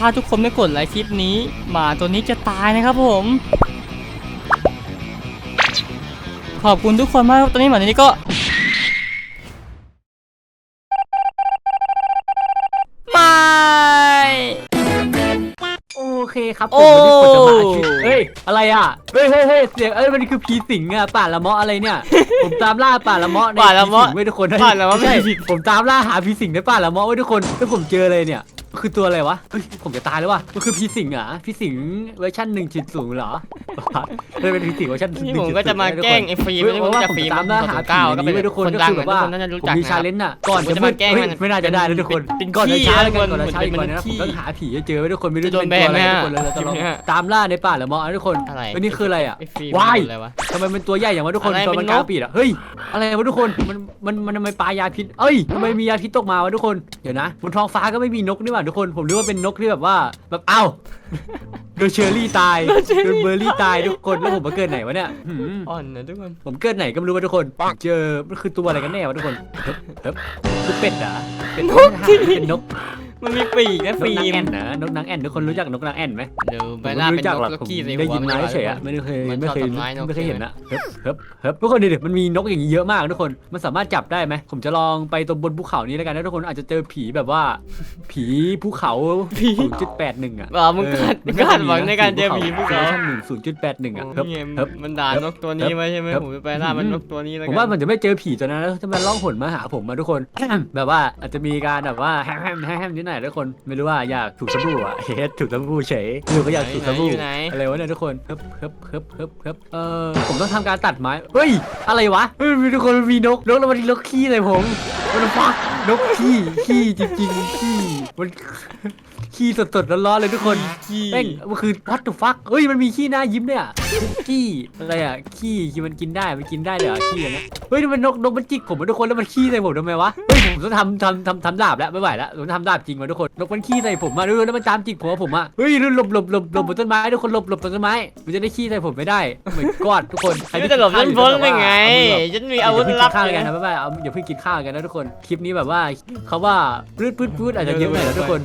ถ้าทุกคนไม่กดไลค์คลิปนี้ หมาตัวนี้จะตายนะครับผม ขอบคุณทุกคนมากครับตอนนี้หมาตัวนี้ก็ไม่โอเคครับผโอ้มวันนี้ผมจะมาชื่อเฮ้ย อะไรอะ เฮ้ยเฮ้ยเฮ้ยเสียงเอ้ย มันคือผีสิงอะ ป่าละเมาะอะไรเนี่ย ผมตามล่าป่าละเมาะในป่าละเมาะผีสิงไว้ทุกคนป่าละเมาะไม่ใช่ไม่ผิดผมตามล่าหาผีสิงในป่าละเมาะไว้ทุกคนแล้วผมเจอเลยเนี่ย คือตัวอะไรวะเฮ้ยผมจะตายแล้ววะมันคือผีสิงเหรอะผีสิงเวอร์ชันหนึ่งจุดศูนย์เหรอมันเป็นผีสิงเวอร์ชันนี่ผมก็จะมาแกล้งไอ้ฟิล์มเฮ้ยไม่เพราะรู้ว่าจักผมฟิล์มตามล่าหาเก้าผีก็นี้เป็นไว้ทุกคนคนก็ดังคือแบบว่าทุกคนน่าจะรู้ผมจักมีนะชาเลนจ์น่ะก่อนผมจะจะมาแกล้งเฮ้ยมันไม่น่าจะได้นะทุกคนเป็นก่อนจะขี้ช้าแล้วกันมันก่อนจะช้าอีกเป็นก่อนนะขี้ผมต้องหาผีให้เจอไว้ทุกคนไม่รู้จะโดนจะเป็นตัวอะไรแบนไหมทุกคนเราจะลองคลิปเนี้ยตามล่าในป่าละเมาะนะทุกคนอะไรเฮ้ยนี่คืออะไรอะไอ้ฟิล์มวายอะไรวะทำไมมันตัวใหญ่อย่างวะทุกคนอะไรตอนเป็มันนกลางนกปีดอะเฮ้ยอะไรวะทุกคนมันมันมันทำไมปลายาพิษเอ้ยทำไมมียาพิษตกมาวะทุกคนเดี๋ยวนะบนท้องฟ้าก็ไม่มีนกนี่หว่าทุกคนผมนึกว่าเป็นนกที่แบบว่าแบบเอ้าโดนเชอรี่ตายโดนเบอร์รี่ตายทุกคนแล้วผมมาเกิดไหนวะเนี่ยหืมอ่อนนะทุกคน ผมเกิดไหนก็ไม่รู้ว่าทุกคนเจอมันคือตัวอะไรกันแน่วะทุกคนเฮ้ยเฮ้ยคือเป็ดเหรอเป็นนกเป็นนก มันมีปีกนะนกฟินางล์แอ่มนนะนกนางแอ่นทุกคนรู้จักนกนางแอ่นไหมเดี๋ยวผมใบไม่หน้าเป็นรู้จักนกหรอกแล้วผมขี้ใส่ได้หัวยินมันมาลอยเฉยๆอะไม่ได้เคยมันไม่ชอบเคยทำร้ายนกไม่เคยเห็นใช่ไหมนะเฮ้ยเฮ้ยเฮ้ยทุกคนดิมันมีนกอย่างนี้เยอะมากทุกคนมันสามารถจับได้ไหมผมจะลองไปตรงบนภูเขานี้แล้วกันนะทุกคนอาจจะเจอผีแบบว่า ผีภูเขาศูนย์จุดแปดหนึ่งอะอ่ามึงคาดมึงคาดหวังในการเจอผีพวกเขาหนึ่งศูนย์จุดแปดหนึ่งอะโอ้เฮ้ยยเฮ้ย มันด่านกตัวนี้ไว้ใช่ไหมครับผมจะไปล่ามันนกตัวนี้แล้วผมกัว่ามันจะไม่เจอผีตัวนั้นแล้วจะมาล่องหนมาหาผมมาทุกคน แบบว่าอาจจะมีการแบบว่าแฮมแฮมแฮมแฮมนิดหน่อยทุกคนไม่รู้ว่าอยากถูกสบู่อะเฮ็ดถูกสบู่เฉยหรือก็อยากถูกสบู่อยู่ไหน อะไรวะเนี่ยทุกคนเฮิบเฮิบเฮิบเฮิบเฮิบเออผมต้องทำการตัดไม้เฮ้ยอะไรวะเฮ้ยมีทุกคนมันมีนกนกแล้วมันนกขี้เลยผมมันฟักนกขี้ขี้จริงๆขี้มันขี้สดๆร้อนๆเลยทุกคน ขี้แม่งมันคือ what the fuck เฮ้ย มันมีขี้หน้ายิ้มด้วยอะขี้อะไรอะ ขี้ขี้มันกินได้ มันกินได้เลยเหรอขี้อันเนี้ย เฮ้ยมันนกนกมันจิกผมอะทุกคนแล้วมันขี้ใส่ผมทำไมวะเฮ้ยผมต้องทำทำทำทำดาบแล้วไม่ไหวแล้วผมทำดาบจริงว่ะทุกคนนกมันขี้ใส่ผมมาดูแล้วมันตามจิกผมผมอะเฮ้ยหลบหลบหลบหลบบนต้นไม้ทุกคนหลบหลบต้นไม้มันจะได้ขี้ใส่ผมไม่ได้เหมือนกอดทุกคนใครที่จะหลบฉันข้าวอยู่พ้นก็ยังไงฉันมีอาวุธลับเพิ่งกินข้าวกันนะบ๊ายบายเอาอย่าเพิ่งกินข้าวกันนะทุกคนคลิปนี้แบบว่าเขาว่าปืดปืดปืดอาจจะเยอะหน่อยนะทุกคน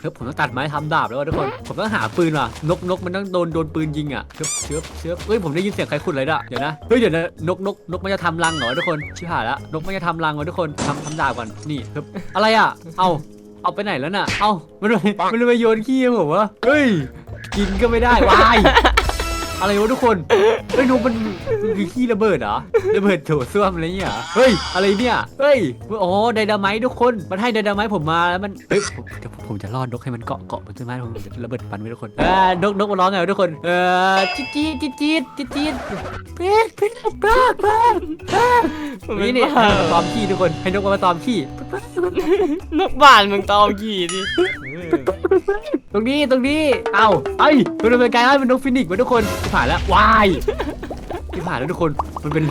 เฮ้ยผมต้องตัดไม้ทำดาบแล้วอะทุกคน ผมต้องหาปืนว่ะ นกนกมันต้องโดนโดนปืนยิงอะเชือบเชือบเชือบเฮ้ยผมได้ยินเสียงใครขุดอะไรด่ะเดี๋ยวนะ เฮ้ยเดี๋ยวนะนกนกนกมันจะทำรังเหรอทุกคนชิบหายละนกมันจะทำรังเหรอทุกคนทำทำดาบก่อนนี่ครับอะไรอะ เอาเอาไปไหนแล้วน่ะ เอามันไปมันไปโยนขี้ให้ผมวะเฮ้ยกินก็ไม่ได้วาย อะไรวะทุกคนเฮ้ยนกมันมันคือขี้ระเบิดเหรอระเบิดโถส้วมอะไรเงี้ยเฮ้ยอะไรเนี่ยเฮ้ยอ๋อไดนาไมต์ทุกคนมันให้ไดนาไมต์ผมมาแล้วมันเฮ้ยผมเดี๋ยวผมจะล่อนกให้มันเกาะเกาะบนต้นไม้ผมจะระเบิดปันไว้ทุกคนเออนกนกมาร้องไงทุกคนเออจี๊ดจี๊ดจี๊ดจี๊ดจี๊ดจี๊ดปี๊ดปี๊ดปี๊ดปี๊ดปี๊ดมันนี่เป็นนี่บ้าตอมขี้ทุกคนให้นกมาตอมขี้นกบ้านมึงตอมขี้ดิ ตรงนี้ตรงนี้ เอ้าไอ้ยมันเป็นกลายเป็นนกฟินิกซ์มาทุกคนชิบหายแล้ววายชิบหายแล้วทุกคน มันเป็น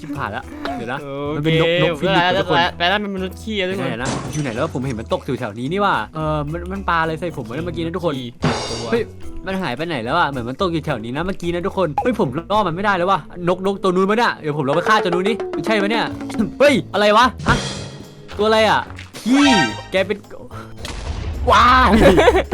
ชิบหายแล้ว เดี๋ยวนะ มันเป็นนกนกฟินิกซ์แล้ทุกคนแปลว่าเป็นมนุษย์ขี้ทุกไหคนนนะ อยู่ไหนแล้วผมเห็นมันตกอยู่แถวนี้นี่ว่า เออมันมันปลาอะไรใส่ผมวะเนี่ยเมื่อกี้นะทุกคน ตัวเฮ้ย มันหายไปไหนแล้วอะ เหมือนมันตกอยู่แถวนี้นะเมื่อกี้นะทุกคน เฮ้ยผมล่อมันไม่ได้แล้วว่ะ นกนกตัวนู้นมะเนี่ย เดี๋ยวผมลองไปฆ่าตัวนู้นดิใช่ไหมเนี่ย เฮ้ย อะไรวะฮะตัวอะไรอะขี้แกเป็น ว้าย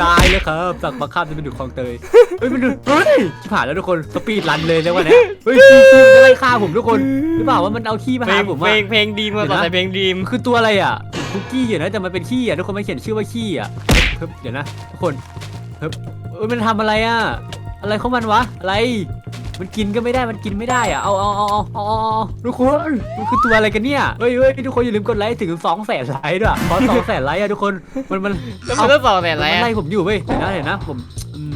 ตายเลยครับสักมาข้ามจะเป็นดุคลองเตยเฮ้ยมันดูเฮ้ยชิบหายแล้วทุกคนสปีดรันเลยแล้ววันนี้เฮ้ยขี้ขี้มันจะไล่ฆ่าผมทุกคนหรือเปล่าว่ามันเอาขี้มาเพลหางผมเพลอะงเพลงดีมาต่อใส่เพลงดีมคือตัวอะไรอะคุกกี้อยู่นะแต่มันเป็นขี้อะทุกคนไม่เขียนชื่อว่าขี้อะเฮ้ยเดี๋ยวนะทุกคนเฮ้ยเอ้ยมันทำอะไรอะ อะไรของมันวะอะไร มันกินก็ไม่ได้มันกินไม่ได้อะเอาเอาเอาเอาเอาเอาทุกคนมันคือตัวอะไรกันเนี่ยเฮ้ยเฮ้ยทุกคนอย่าลืมกดไลค์ถึง2 0 0 0 0 0ไลค์ด้วยขอ2 0 0 0 0 0ไลค์อะทุกคนมันมันแล้วมันก็ต่อแต่มันอะไรมันอะไล่ผมอยู่เว้ยเห็นนะเห็นนะผมอืมมัน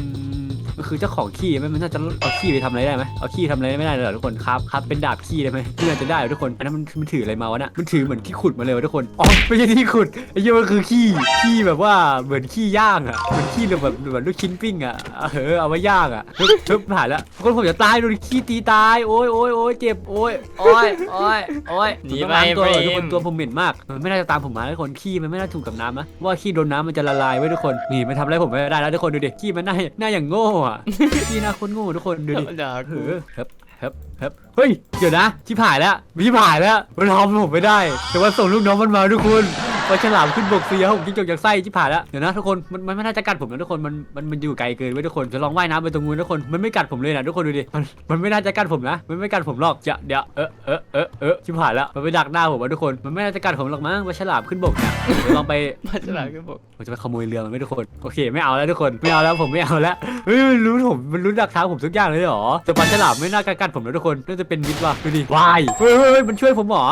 คือเจ้าของขี้ไหมมันน่าจะเอาขี้ไปทำอะไรได้ไหมเอาขี้ทำอะไรไม่ได้เลยเหรอทุกคนครับครับเป็นดาบขี้ได้ไหมที่น่าจะได้เหรอทุกคนอันนั้นมันมันถืออะไรมาวะน่ะมันถือเหมือนขี้ขุดมาเลยวะทุกคนอ๋อไม่ใช่ที่ขุดไอ้เหี้ยมันคือขี้ขี้แบบว่าเหมือนขี้ย่างอะเหมือนขี้แบบเหมือนลูกชิ้นปิ้งอะเออเอาไว้ย่างอะทึบทึบผ่านแล้วทุกคนผมจะตายโดนขี้ตีตายโอ้ยโอ้ยโอ้ยเจ็บโอ้ยโอ้ยโอ้ยโอ้ยหนีผมไปต้องล้างตัวเฟรทุกคนมตัวผมเหม็นมากมันไม่น่าจะตามผมมาทุกคนขี้มันไม่น่าถูกกับน้ำนะว่าขี้โดนน้ำมันจะละลายไว้ทุกคนนี่มันทำอะไรผมไม่ได้แล้วทุกคนดูดิขี้มันหน้าหน้าอย่างโง่อะขี้หน้าคนโง่ทุกคนดูดิด่าเอกูอครับครับครับเฮ้ยเดี๋ยวนะชิบหายแล้วชิบหายแล้วมันทำผมไม่ได้ แต่ว่าส่งลูกน้องมันมาทุกคนไปปลาฉลามขึ้นบกเสียผมจิ้งจกจากไส้ที่ผ่านแล้วเดี๋ยวนะทุกคนมันมันไม่น่าจะกัดผมนะทุกคนมันมันมันอยู่ไกลเกินไว้ยทุกคนจะลองว่ายน้ำไปตรงนู้นทุกคนมันไม่กัดผมเลยนะทุกคนดูดิมันมันไม่น่าจะกัดผมนะ มันไม่กัดผมหรอกจะเดี๋ยวเออเออเออเออที่ผ่านแล้วมันไปดักหน้าผมอะทุกคนมันไม่น่าจะกัดผมหรอกมั้งปลาฉลามขึ้นบกเนี่ยเดี๋ยวลองไป มาฉลาดกันบอกผมจะไปขโมยเรือมันไหม่ทุกคนโอเคไม่เอาแล้วทุกคนไม่เอาแล้วผมไม่เอาแล้วเฮ้ยมันรู้ผมมันรู้ดักทางผมทุกอย่างเลยเหรอแต่ปลาฉลามไม่น่ากัดผมนะทุกคนน่าจะเป็นมิตรว่ะดูดิวายเฮ้ยเฮ้ยเฮ้ยมันช่วยผมเหรอ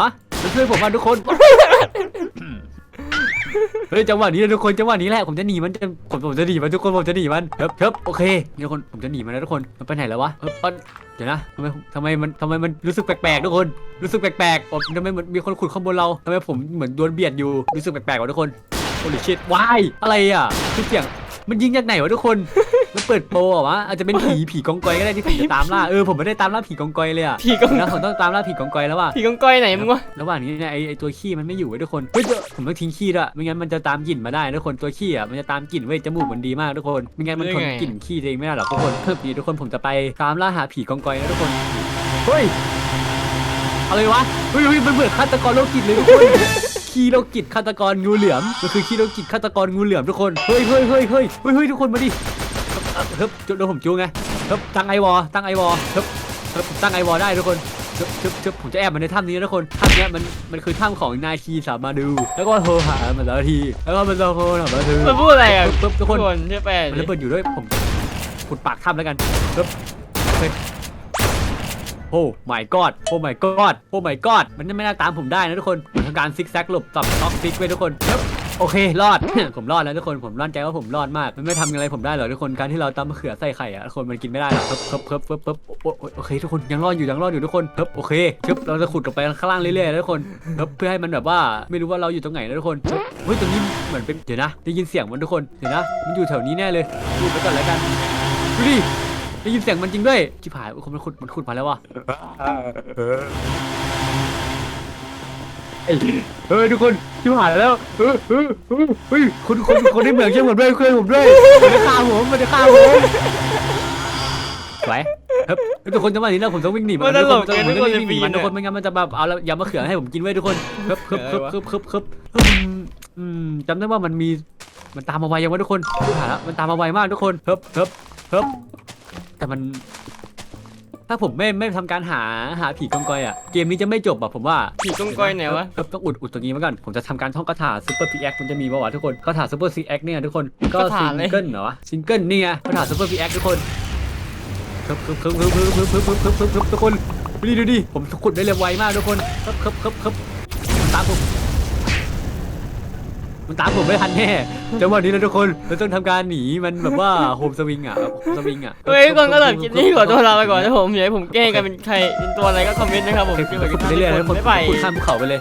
มันช่วยผมมาทุกคน เฮ้ยจังหวะนี้นะทุกคนจังหวะนี้แหละผมจะหนีมันจะผมผมจะหนีมันทุกคนผมจะหนีมันเฮ้ยเฮ้ยโอเคนี่ทุกคนผมจะหนีมันนะทุกคนมันไปไหนแล้ววะเฮ้ยมันเดี๋ยวนะทำไมทำไมมันทำไมมันรู้สึกแปลกๆทุกคนรู้สึกแปลกๆผมทำไมเหมือนมีคนขุดข้างบนเราทำไมผมเหมือนโดนเบียดอยู่รู้สึกแปลกๆว่ะทุกคนโอ้ยชิดวายอะไรอะคือเสียงมันยิงจากไหนวะทุกคน มันเปิดโปรเหรอวะอาจจะเป็นผีผีกองกอยก็ได้ที่ผมจะตามล่าเออผมไม่ได้ตามล่าผีกองกอยเลยอะผีกองนะผมต้องตามล่าผีกองกอยแล้วว่ะผีกองก้อยไหนมึงวะระหว่างนี้เนี่ยไอไอตัวขี้มันไม่อยู่เว้ยทุกคนเฮ้ยเดี๋ยวผมต้องทิ้งขี้ด้วยไม่งั้นมันจะตามกลิ่นมาได้ทุกคนตัวขี้อะมันจะตามกลิ่นเว้ยจมูกมันดีมากทุกคนไม่งั้นมันทนกลิ่นขี้ตัวเองไม่ได้หรอกทุกคนเพิ่มนี้ทุกคนผมจะไปตามล่าหาผีกองกอยนะทุกคนเฮ้ยอะไรวะเฮ้ยเฮ้ยมันเหมือนฆาตกรโรคจิตเลยทุกคนขี้โรคจิตฆาตกรงูเหลือมมันคือขี้โรคจิตฆาตกรงูเหลือมทุกคนเฮ้ยเฮ้ยเฮ้ยเฮ้ยเฮ้ยเฮ้ยทุกคนมาดิเฮ้ยจุดโดนผมจูงไงเฮ้ยตั้งไอวอตั้งไอวอเฮ้ยเฮ้ยตั้งไอวอได้ทุกคนชึบชึบชึบผมจะแอบมาในถ้ำนี้นะทุกคนถ้ำเนี้ยมันมันคือถ้ำของนาคีสามาดู แล้วก็โทรหามันแต่ละที แล้วก็มันจะโทรหามาดูมันพูดอะไรอะปึ๊บทุกคนเชื่อแปลมันดิระเบิดอยู่ด้วยผมขุดปากถ้ำแล้วกันปึ๊บเฮ้ยโอ้ my god โอ้ my god โอ้ my god มันไม่น่าตามผมได้นะทุกคนผมทำการซิกแซกหลบตับท็อกซิกไว้ทุกคนปึ๊บ โอเค รอด ผมรอดแล้วทุกคน ผมรั่นใจว่าผมรอดมาก มันไม่ทำอะไรผมได้หรอกทุกคน การที่เราตำมะเขือใส่ไข่อะทุกคนมันกินไม่ได้หรอกปึ๊บปึ๊บปึ๊บปึ๊บปึ๊บโอ้โอเคทุกคน ยังรอดอยู่ ยังรอดอยู่ทุกคนปึ๊บโอเคชึบเราจะขุดลงไปข้างล่างเรื่อยๆนะทุกคนปึ๊บเพื่อให้มันแบบว่า ไม่รู้ว่าเราอยู่ตรงไหนนะทุกคนชึบเฮ้ยตรงนี้เหมือนเป็น เดี๋ยวนะ ได้ยินเสียงมันทุกคน เดี๋ยวนะ มันอยู่แถวนี้แน่เลยดูไปก่อนแล้วกันดูดิได้ยินเสียงมันจริงด้วยชิบหายมันขุด มันขุดมาแล้วว่ะ เฮ้ยทุกคนชิบหายแล้วเออเออเออเฮ้ยคนคนคนที่เหมืองช่วยผมด้วยช่วยผมด้วยมันจะฆ่าผมมันจะฆ่าผมสวยครับทุกคนจังหวะนี้นะผมต้องวิ่งหนีมันตลกทุกเกินผมทุกต้คองนวิ่จะงหปีนีมันนทุกคนอะไม่งั้นมันจะแบบเอาแล้วยำมะเขือให้ผมกินไว้ทุกคนครับครับครับครับครับครับอืมอืมจำได้ว่ามันมีมันตามมาไวยังวะทุกคนชิบหายแล้วมันตามมาไวมากทุกคนครับครับครับแต่มัน ถ้าผมไม่ไม่ทำการหาหาผีกองกอยอะเกมนี้จะไม่จบอะผมว่าผีกองก้อยไหนวะเออต้องอุดอุดตรงนี้มาก่อนผมจะทำการท่องคาถาซูเปอร์พีแอคมันจะมีป่าวะทุกคนคาถาซูเปอร์ซีแอคเนี่ยทุกคนก็คาถาซิอะไรงเกิลเหรอวะซิงเกิลนี่ไงคาถาซูเปอร์พีแอคทุกคนครับครับครับครับครับครับครับครับครับครับทุกคนดูดิดูดิผมขุดได้เร็วไวมากทุกคนครับครับครับครับมันตามผม มันตามผมไม่ทันแน่จังหวะนี้นะทุกคนเราต้องทำการหนีมันแบบว่าโฮมสวิงอะโฮมสวิงอะเฮ้ยทุกคนก็แบบคลิปนี้ขอตัวลาไปก่อนนะผมอยากให้ผมแกล้งกันเป็นใครเป็นตัวอะไรก็คอมเมนต์นะครับผมโอเคที่ผมขุดจะไปเรื่อยๆนะทุกคนไม่ไปขุดข้ามภูเขาไปเลย